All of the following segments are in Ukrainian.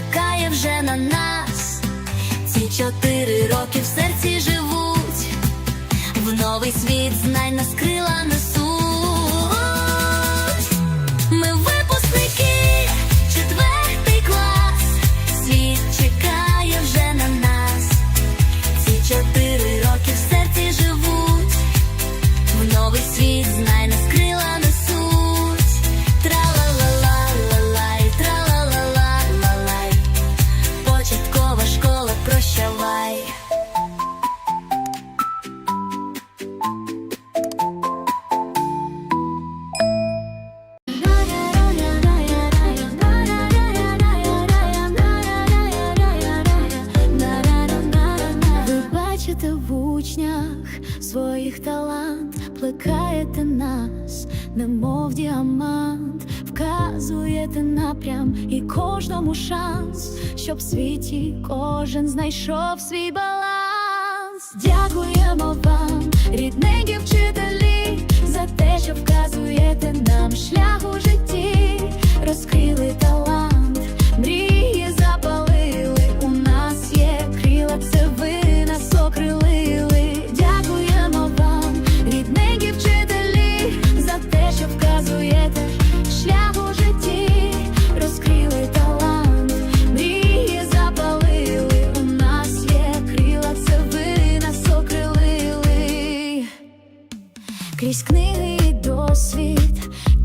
чекає вже на нас. Ці чотири роки в серці живуть, в новий світ знай нас крила нас. знайшов свій баланс. Дякуємо вам, рідненькі вчителі, за те, що вказуєте нам шлях у житті, розкрили талант.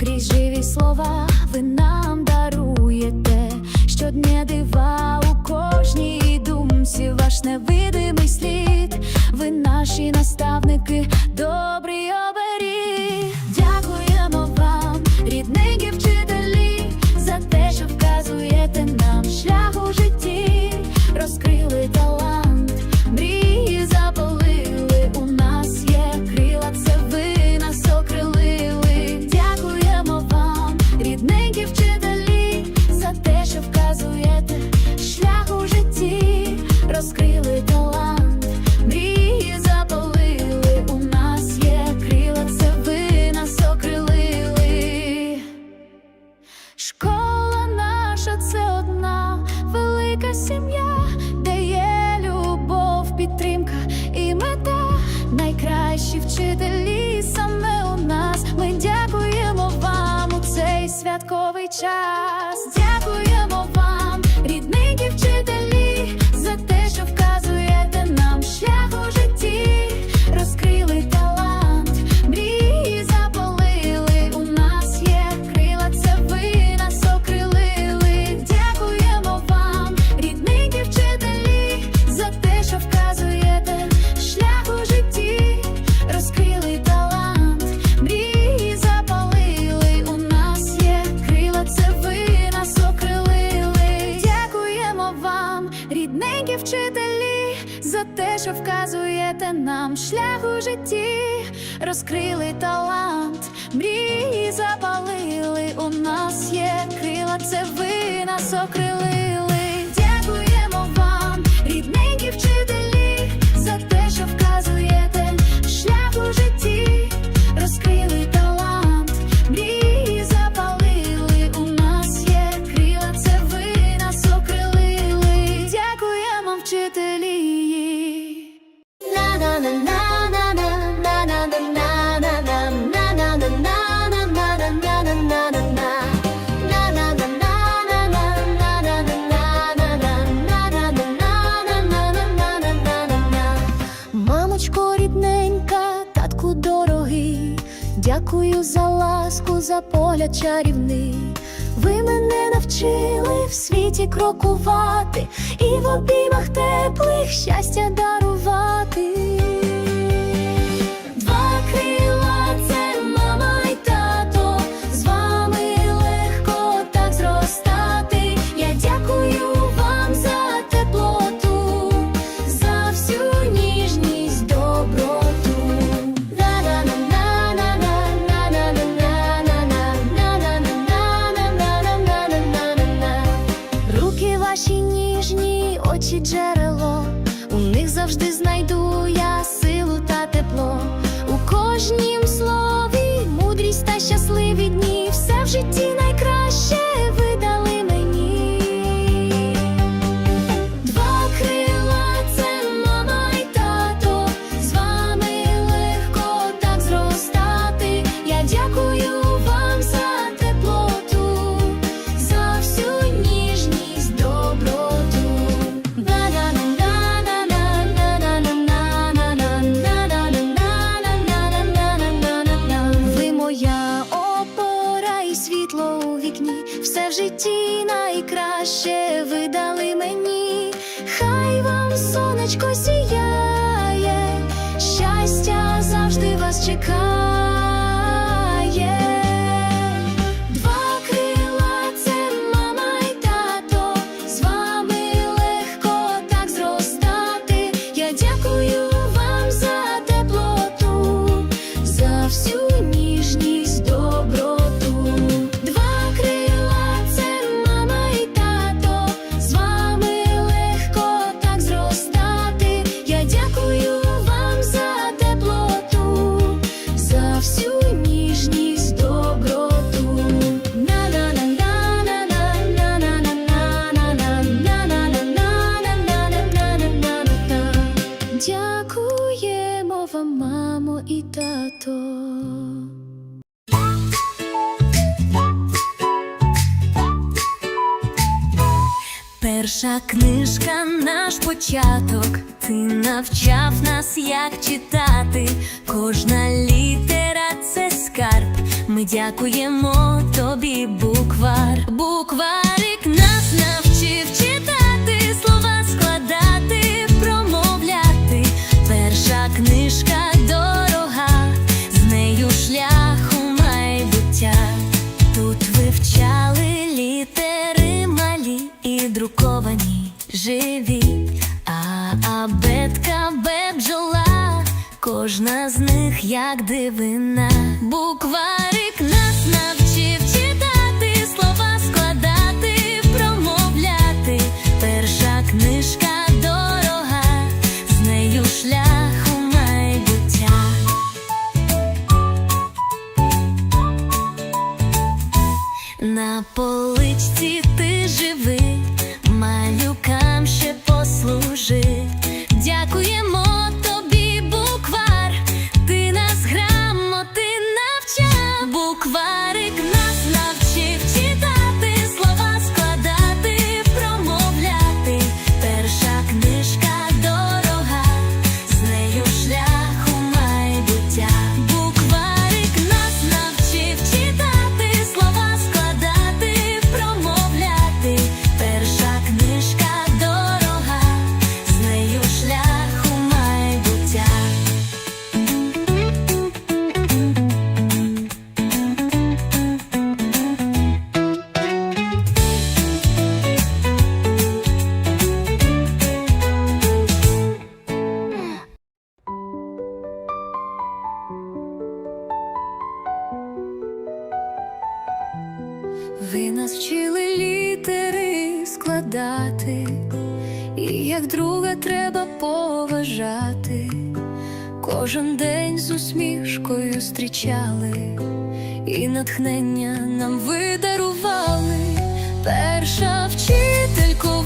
крізь живі слова, ви нам даруєте щодня дива у кожній думці, ваш невидимий слід, ви наші наставники. добрі війни, ви мене навчили в світі крокувати і в обіймах теплих щастя дарувати. знайду я силу та тепло у кожній. Все в житті найкраще ви дали мені. Хай вам сонечко сіяє, щастя завжди вас чекає. Початок. Ти навчав нас, як читати. Кожна літера це скарб. Ми дякуємо тобі, як дивина. Букварик Кожен день з усмішкою зустрічали, і натхнення нам видарували. Перша вчителько,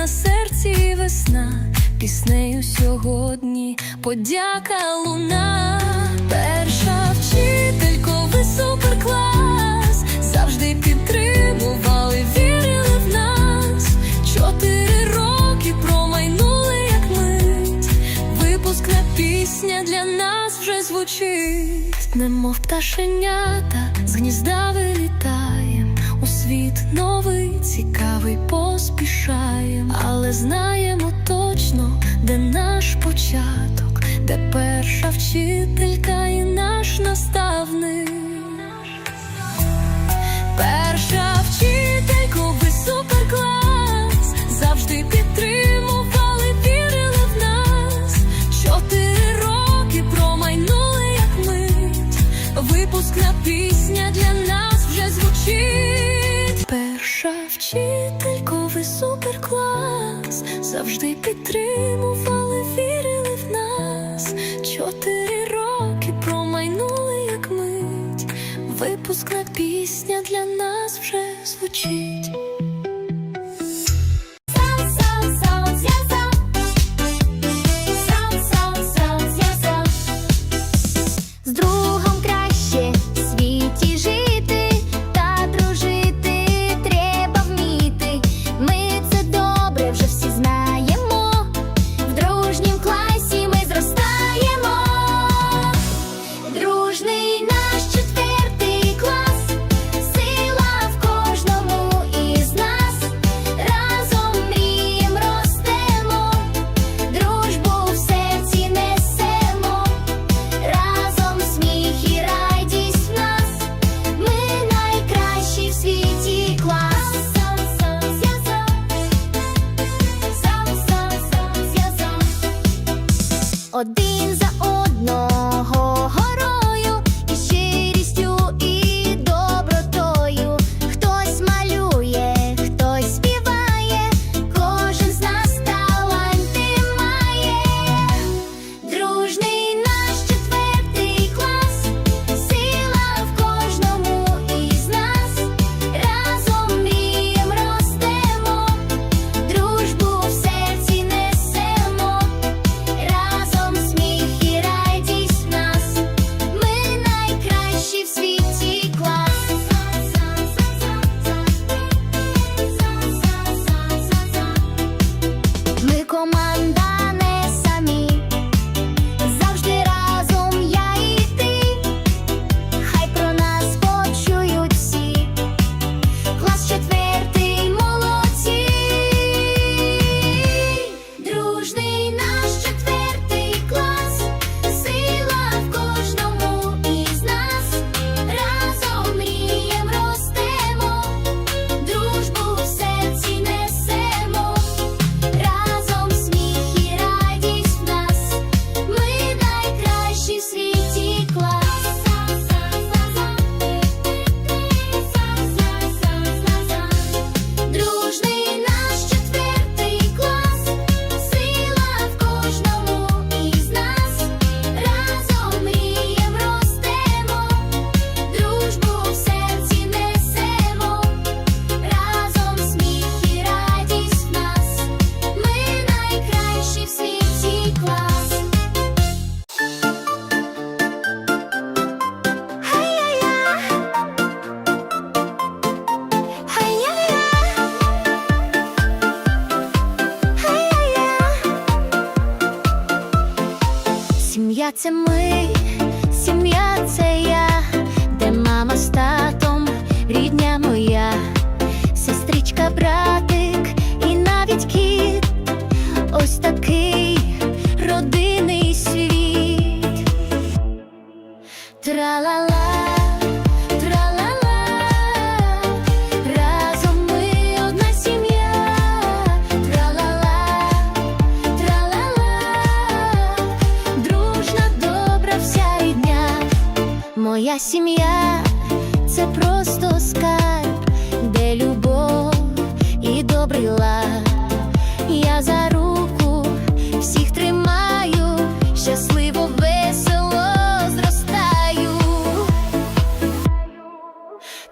на серці весна, піснею сьогодні подяка луна. Перша вчителько, ви суперклас, завжди підтримували, вірили в нас. Чотири роки промайнули, як мить. Випускна пісня для нас вже звучить, немов пташенята, з гнізда вилітаєм, у світ новий, знаємо точно, де наш початок, де перша вчителька і наш наставник. Перша вчителько, ви суперклас, завжди підтримували, вірили в нас. Чотири роки промайнули, як мить. Випускна пісня для нас вже звучить. Перша вчителько, ви суперклас, завжди підтримували, вірили в нас. Чотири роки промайнули, як мить. Випускна пісня для нас вже звучить.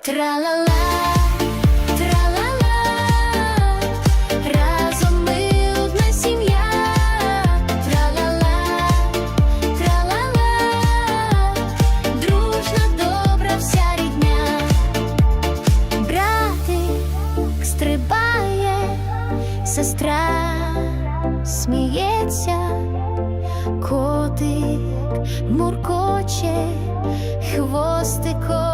Тра-ла-ла, разом ми сім'я, тра-ла-ла, добра вся рідня, братик стрибає, сестра сміється, котик муркоче, хвостиком.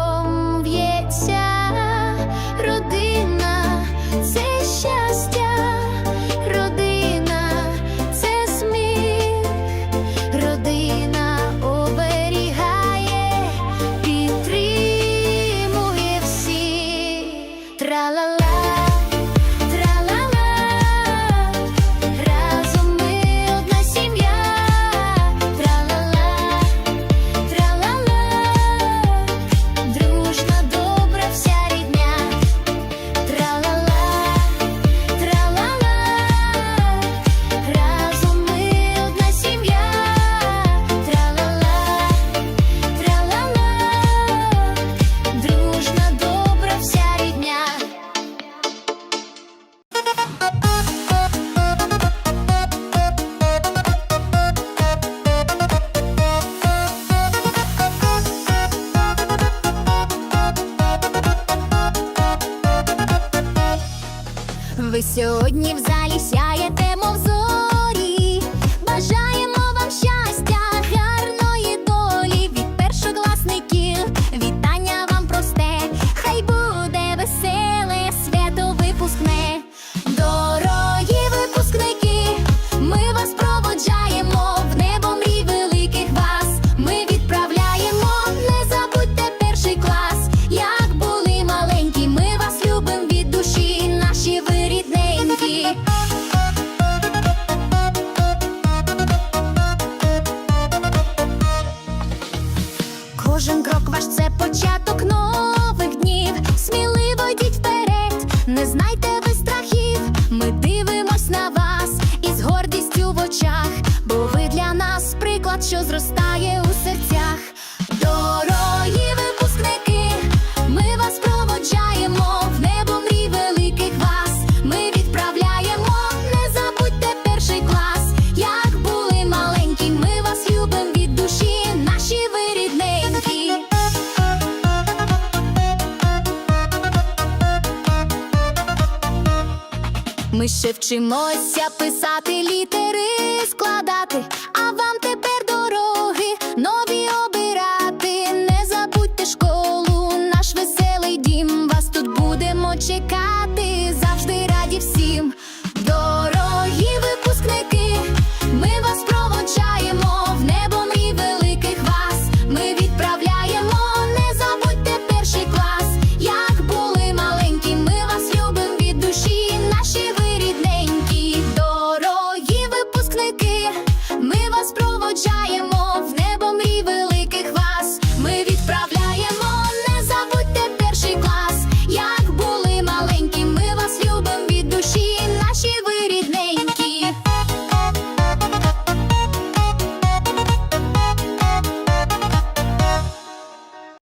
Ще вчимося писати літери, складати.